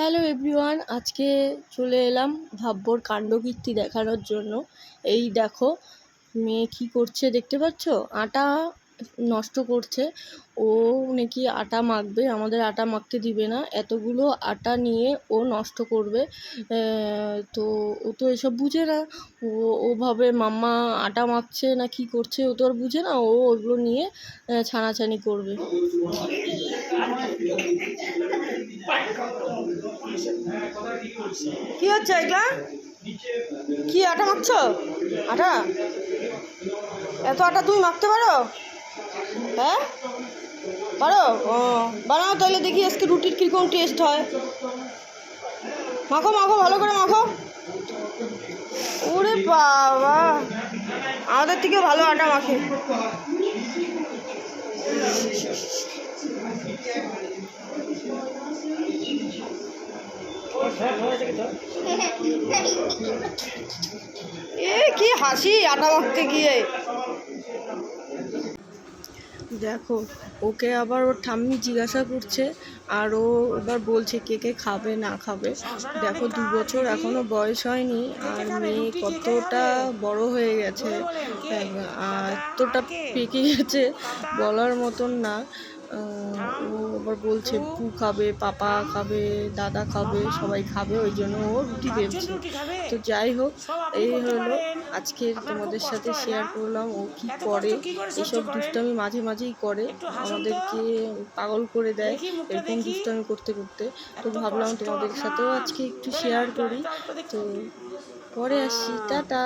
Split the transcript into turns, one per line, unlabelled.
Hello everyone আজকে চলে এলাম ভাব্যর কাণ্ডকীর্তি দেখানোর জন্য। এই দেখো, মেয়ে কি করছে দেখতে পাচ্ছ? আটা নষ্ট করছে। ও নাকি আটা মাখবে, আমাদের আটা মাখতে দিবে না। এতগুলো আটা নিয়ে ও নষ্ট করবে। তো ও তো এসব বুঝে না। ও ওভাবে মাম্মা আটা মাখছে না কি করছে, ও তো আর বুঝে না। ও ওগুলো নিয়ে ছানাছানি করবে। কি হচ্ছে এগুলা কি আটা মাখছ আটা? এত আটা তুমি মাখতে পারো? হ্যাঁ? পারো? ও, বানাও তাহলে দেখি আজকে রুটির কীরকম টেস্ট হয়। মাখো মাখো, ভালো করে মাখো। ওরে বাবা। আমাদের থেকে ভালো আটা মাখে। এ, কি হাসি আটা মাখতে গিয়ে। দেখো, ওকে আবার ওর ঠাম্মি জিজ্ঞাসা করছে, আর ও এবার বলছে কে কে খাবে, না খাবে। দেখো, দু বছর এখনও বয়স হয়নি, আর মেয়ে কতটা বড় হয়ে গেছে। এতটা পেকে গেছে, বলার মতন না। ও আবার বলছে পু খাবে পাপা খাবে দাদা খাবে সবাই খাবে ওই জন্য ও রুটি বেলছে। তো যাই হোক এই হলো আজকে তোমাদের সাথে শেয়ার করলাম ও কি করে এসব দুষ্টামি মাঝে মাঝেই করে আমাদেরকে পাগল করে দেয় এরকম দুষ্টামি করতে করতে। তো ভাবলাম তোমাদের সাথেও আজকে একটু শেয়ার করি। তো পরে আসি টাটা।